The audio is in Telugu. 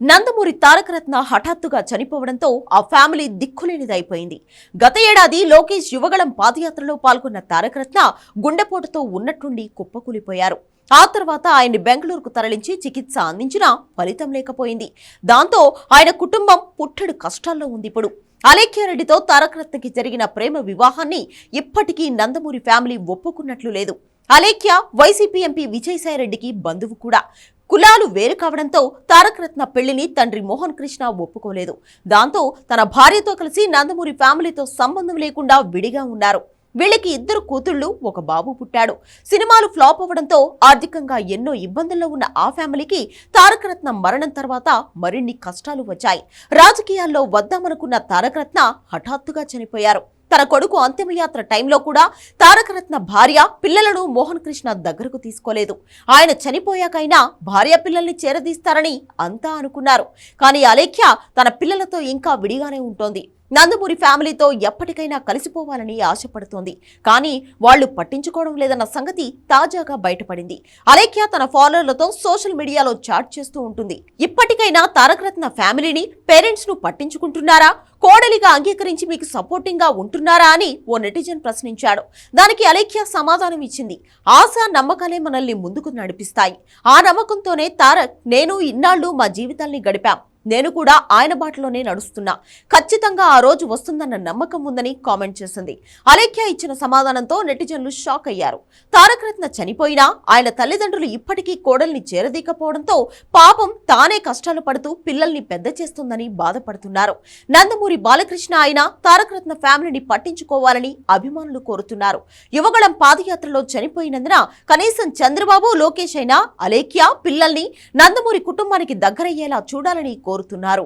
నందమూరి తారకరత్న హఠాత్తుగా చనిపోవడంతో ఆ ఫ్యామిలీ దిక్కులేనిదైపోయింది. గత ఏడాది లోకేష్ యువగళం పాదయాత్రలో పాల్గొన్న తారకరత్న గుండెపోటుతో ఉన్నట్టుండి కుప్పకూలిపోయారు. ఆ తర్వాత ఆయన్ని బెంగళూరుకు తరలించి చికిత్స అందించినా ఫలితం లేకపోయింది. దాంతో ఆయన కుటుంబం పుట్టడు కష్టాల్లో ఉంది ఇప్పుడు అలేఖ్యారెడ్డితో తారకరత్నకి జరిగిన ప్రేమ వివాహాన్ని ఇప్పటికీ నందమూరి ఫ్యామిలీ ఒప్పుకున్నట్లు లేదు. అలేఖ్య వైసీపీ ఎంపీ విజయసాయిరెడ్డికి బంధువు కూడా. కులాలు వేరు కావడంతో తారకరత్న పెళ్ళిని తండ్రి మోహన్ కృష్ణ ఒప్పుకోలేదు. దాంతో తన భార్యతో కలిసి నందమూరి ఫ్యామిలీతో సంబంధం లేకుండా విడిగా ఉన్నారు. వీళ్ళకి ఇద్దరు కూతుళ్ళు ఒక బాబు పుట్టాడు. సినిమాలు ఫ్లాప్ అవ్వడంతో ఆర్థికంగా ఎన్నో ఇబ్బందుల్లో ఉన్న ఆ ఫ్యామిలీకి తారకరత్న మరణం తర్వాత మరిన్ని కష్టాలు వచ్చాయి. రాజకీయాల్లో వద్దామనుకున్న తారకరత్న హఠాత్తుగా చనిపోయారు. తన కొడుకు అంతిమయాత్ర టైంలో కూడా తారకరత్న భార్య పిల్లలను మోహన్ కృష్ణ దగ్గరకు తీసుకోలేదు. ఆయన చనిపోయాకైనా భార్య పిల్లల్ని చేరదీస్తారని అంతా అనుకున్నారు. కానీ అలేఖ్య తన పిల్లలతో ఇంకా విడిగానే ఉంటోంది. నందమూరి ఫ్యామిలీతో ఎప్పటికైనా కలిసిపోవాలని ఆశపడుతోంది. కానీ వాళ్ళు పట్టించుకోవడం లేదన్న సంగతి తాజాగా బయటపడింది. అలేఖ్య తన ఫాలోవర్లతో సోషల్ మీడియాలో చాట్ చేస్తూ ఉంటుంది. ఇప్పటికైనా తారకరత్న ఫ్యామిలీని పేరెంట్స్ను పట్టించుకుంటున్నారా? కోడలిగా అంగీకరించి మీకు సపోర్టింగ్గా ఉంటున్నారా అని ఓ నెటిజన్ ప్రశ్నించాడు. దానికి అలేఖ్య సమాధానం ఇచ్చింది. ఆశ నమ్మకాలే మనల్ని ముందుకు నడిపిస్తాయి. ఆ నమ్మకంతోనే తారక్ నేను ఇన్నాళ్ళు మా జీవితాల్ని గడిపాం. నేను కూడా ఆయన బాటలోనే నడుస్తున్నా. ఖచ్చితంగా ఆ రోజు వస్తుందన్న నమ్మకం ఉందని కామెంట్ చేసింది. అలేఖ్య ఇచ్చిన సమాధానంతో నెటిజన్లు షాక్ అయ్యారు. తారకరత్న చనిపోయినా ఆయన తల్లిదండ్రులు ఇప్పటికీ కోడల్ని చేరదీకపోవడంతో పాపం తానే కష్టాలు పడుతూ పిల్లల్ని పెద్ద చేస్తుందని బాధపడుతున్నారు. నందమూరి బాలకృష్ణ ఆయన తారకరత్న ఫ్యామిలీని పట్టించుకోవాలని అభిమానులు కోరుతున్నారు. యువగళం పాదయాత్రలో చనిపోయినందున కనీసం చంద్రబాబు లోకేష్ అయినా అలేఖ్య పిల్లల్ని నందమూరి కుటుంబానికి దగ్గరయ్యేలా చూడాలని కోరుతున్నారు.